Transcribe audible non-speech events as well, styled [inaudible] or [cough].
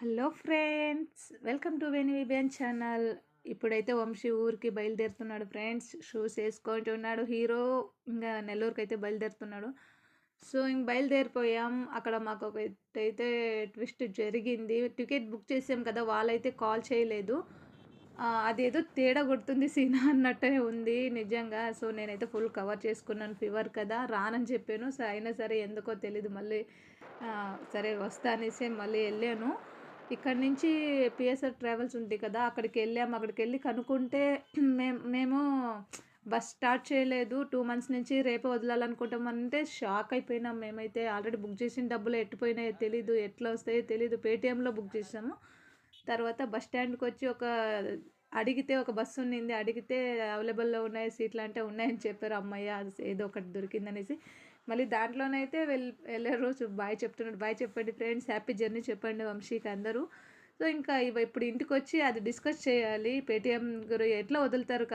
Hello friends welcome to వెన్ విబియన్ channel. ఇప్పుడైతే వంశీ ఊరికి బయలుదేరుతున్నాడు ఫ్రెండ్స్. షూస్ వేసుకుంటున్నాడు హీరో ఇంకా నెల్లూరుకి అయితే బయలుదేరుతున్నాడు. సో ఇంక బయలుదేరిపోయాం. అక్కడ మాకు ఒక అయితే ట్విస్ట్ జరిగింది. టికెట్ బుక్ చేసాం కదా వాళ్ళైతే కాల్ చేయలేదు. అదేదో తేడా కొడుతుంది సీనా [laughs] అన్నట్టే ఉంది నిజంగా. సో నేనైతే ఫుల్ కవర్ చేసుకున్నాను ఫీవర్ కదా రానని చెప్పాను. సో అయినా సరే ఎందుకో తెలీదు. మళ్ళీ సరే వస్తా అనేసి మళ్ళీ వెళ్ళాను. ఇక్కడ నుంచి పిఎస్ఆర్ ట్రావెల్స్ ఉంటాయి కదా అక్కడికి వెళ్ళాము అక్కడికి వెళ్ళి కనుక్కుంటే [clears throat] మేము మేము బస్ స్టార్ట్ చేయలేదు. టూ మంత్స్ నుంచి రేపే వదలాలనుకుంటామంటే షాక్ అయిపోయినాం మేమైతే. ఆల్రెడీ బుక్ చేసిన డబ్బులు ఎట్టిపోయినాయో తెలీదు ఎట్లా వస్తాయో తెలీదు. పేటిఎంలో బుక్ చేసాము. తర్వాత బస్ స్టాండ్కి వచ్చి ఒక అడిగితే ఒక బస్సు ఉన్నింది. అడిగితే అవైలబుల్లో ఉన్నాయి సీట్లు అంటే ఉన్నాయని చెప్పారు. అమ్మయ్య అది ఏదో ఒకటి దొరికిందనేసి మళ్ళీ దాంట్లోనైతే వెళ్ వెళ్ళే రోజు బాయ్ చెప్తున్నాడు. బాయ్ చెప్పండి ఫ్రెండ్స్ హ్యాపీ జర్నీ చెప్పండి వంశీకి అందరూ. సో ఇంకా ఇప్పుడు ఇంటికి వచ్చి అది డిస్కస్ చేయాలి. పేటిఎం గురు ఎట్లా వదులుతారు